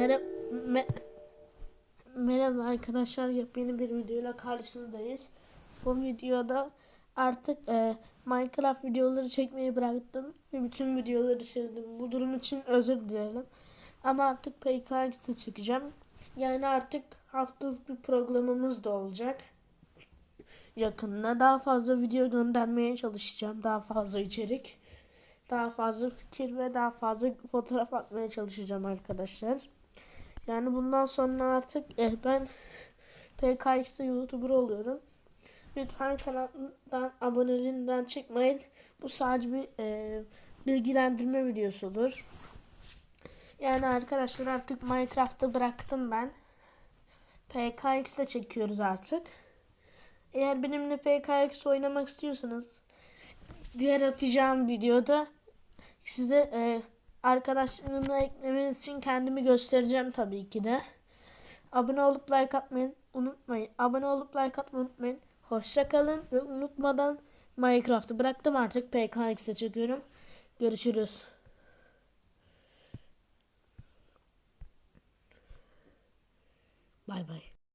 Merhaba, merhaba arkadaşlar yepyeni bir videoyla karşınızdayız. Bu videoda artık e, Minecraft videoları çekmeyi bıraktım ve bütün videoları sildim. Bu durum için özür dilerim. Ama artık PKX'de çekeceğim. Yani artık haftalık bir programımız da olacak. Yakında daha fazla video göndermeye çalışacağım. Daha fazla içerik. Daha fazla fikir ve daha fazla fotoğraf atmaya çalışacağım arkadaşlar. Yani bundan sonra artık eh, ben PKX'de YouTuber oluyorum. Lütfen kanaldan aboneliğinden çıkmayın. Bu sadece bir e, bilgilendirme videosudur. Yani arkadaşlar artık Minecraft'ı bıraktım ben. PKX'de çekiyoruz artık. Eğer benimle PKX oynamak istiyorsanız diğer atacağım videoda size e, arkadaşlarımla eklemeniz için kendimi göstereceğim tabii ki de. Abone olup like atmayı unutmayın. Abone olup like atmayı unutmayın. Hoşça kalın ve unutmadan Minecraft'ı bıraktım artık PKX'de çekiyorum. Görüşürüz. Bay bay.